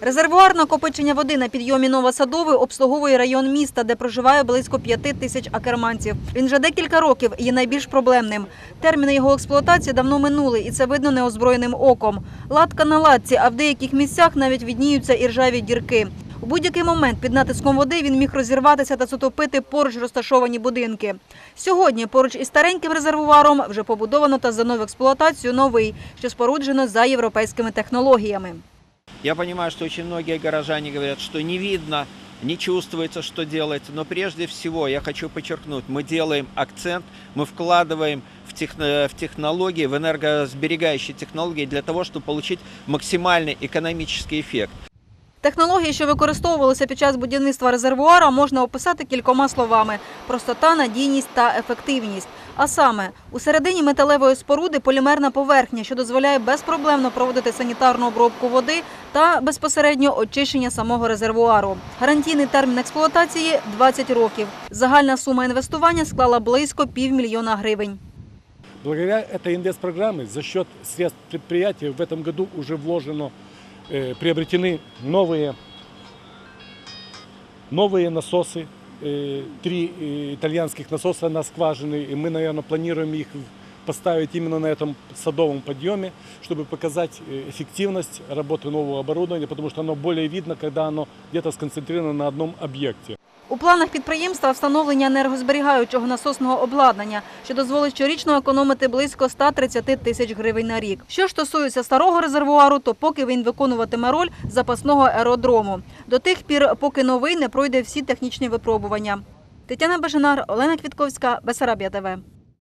Резервуар накопичення води на підйомі Новосадовий обслуговує район міста, де проживає близько п'яти тисяч акерманців. Він вже декілька років є найбільш проблемним. Терміни його експлуатації давно минули, і це видно неозброєним оком. Латка на латці, а в деяких місцях навіть відніються і ржаві дірки. У будь-який момент під натиском води він міг розірватися та затопити поруч розташовані будинки. Сьогодні поруч із стареньким резервуаром вже побудовано та здано в експлуатацію новий, що споруджено за європейськими технологіями. Я понимаю, что очень многие горожане говорят, что не видно, не чувствуется, что делается. Но прежде всего я хочу подчеркнуть, мы делаем акцент, мы вкладываем в, техно- в технологии, в энергосберегающие технологии для того, чтобы получить максимальный экономический эффект. Технології, що використовувалися під час будівництва резервуара, можна описати кількома словами: простота, надійність та ефективність. А саме у середині металевої споруди полімерна поверхня, що дозволяє безпроблемно проводити санітарну обробку води та безпосередньо очищення самого резервуару. Гарантійний термін експлуатації 20 років. Загальна сума інвестування склала близько півмільйона гривень. Благодаря этой инвестпрограмме за счет средств предприятия в этом году уже вложено, э, приобретены новые, новые насосы, э, три э, итальянских насоса на скважины, и мы, наверное, планируем их в- поставить именно на этом садовом подъеме, чтобы показать э, эффективность работы нового оборудования, потому что оно более видно, когда оно где-то сконцентрировано на одном объекте. У планах підприємства встановлення енергозберігаючого насосного обладнання, що дозволить щорічно економити близько 130 тисяч гривень на рік. Що стосується старого резервуару, то поки він виконуватиме роль запасного аеродрому. До тих пір, поки новий не пройде всі технічні випробування. Тетяна Бажинар, Олена Квітковська, Бесарабія ТВ.